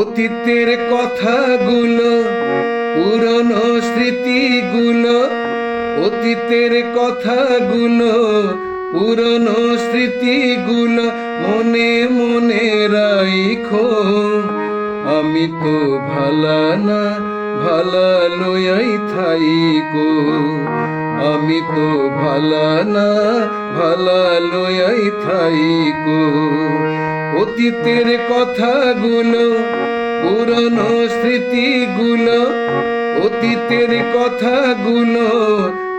অতীতের কথাগুলো, পুরনো স্মৃতিগুলো, অতীতের কথাগুলো, পুরনো স্মৃতিগুলো মনে মনে রাইখো। আমি তো ভালা না, ভালা লয়াই থাইকো। আমি তো ভালা না ভালা লয়াই থাইকো। অতীতের কথাগুলো, পুরনো স্মৃতিগুলো, অতীতের কথাগুলো,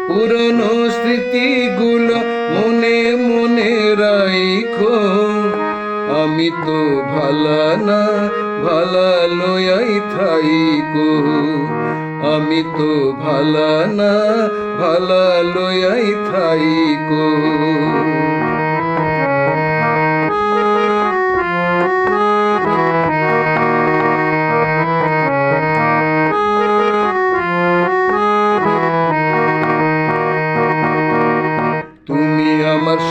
পুরনো স্মৃতিগুলো মনে মনে রাইখো। আমি তো ভালা না ভালা লয়াই থাইকো। আমি তো ভালা না ভালা লয়াই থাইকো।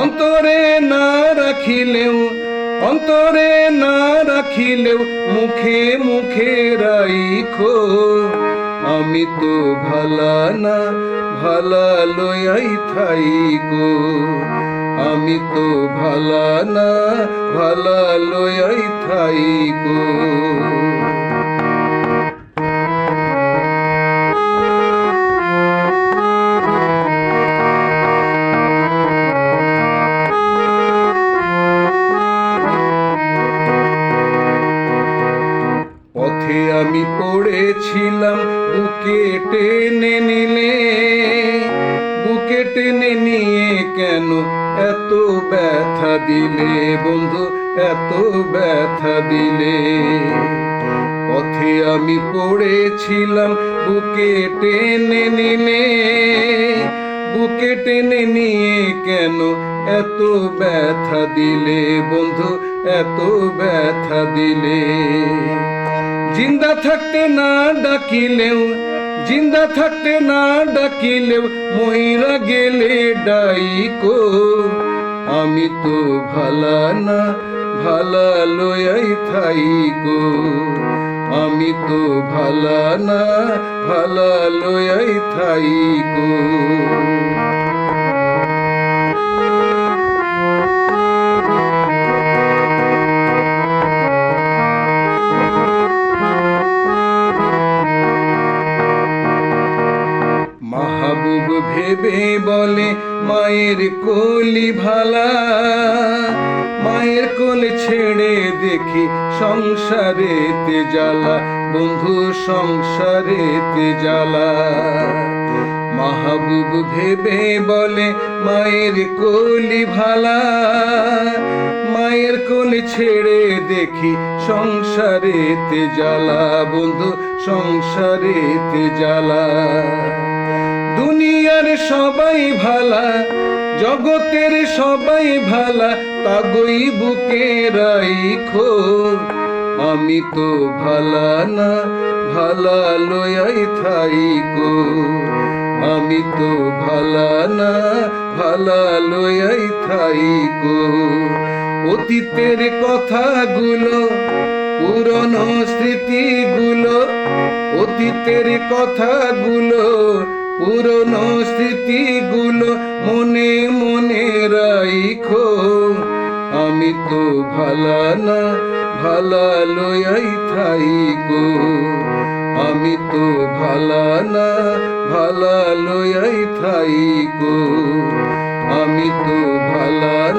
অন্তরে না রাখিলেও, অন্তরে না রাখিলেও মুখে মুখে রাইখো। আমি তো ভালা না, ভালা লয়াই থাইকো আমি তো ভালা না, ভালা লয়াই থাইকো পড়েছিলাম, বুকে টেনে নিলে। বুকে টেনে নিয়ে কেন এত ব্যথা দিলে বন্ধু, এত ব্যথা দিলে? পথে আমি পড়েছিলাম, বুকে টেনে নিলে। বুকে টেনে নিয়ে কেন এত ব্যথা দিলে বন্ধু, এত ব্যথা দিলে? জিন্দা থাকতে না ডাকিলেও, জিন্দা থাকতে না ডাকিলেও মহিরা গেলে ডাইকো আমি তো ভালা না, ভালা লয়াই থাইকো। আমি তো ভালা না, ভালা লয়াই থাইকো। ভেবে বলে মায়ের কোলি ভালা। মায়ের কোলে ছেড়ে দেখি সংসারেতে জ্বালা, বন্ধু সংসারেতে জ্বালা। মাহবুব ভেবে বলে মায়ের কোলি ভালা। মায়ের কোলে ছেড়ে দেখি সংসারেতে জ্বালা, বন্ধু সংসারেতে জ্বালা। দুনিয়ার সবাই ভালা, জগতের সবাই ভালা, তাগই বুকে রাইখো। আমি তো ভালা না, ভালা লয়াই থাইকো। আমি তো ভালা না, ভালা লয়াই থাইকো। অতীতের কথাগুলো, পুরনো স্মৃতিগুলো, অতীতের কথাগুলো পুরনো স্মৃতিগুলো মনে মনে রাইখো। আমি তো ভালা না, ভালা লয়াই থাইকো। আমি তো ভালা না, ভালা লয়াই থাইকো। আমি তো ভালা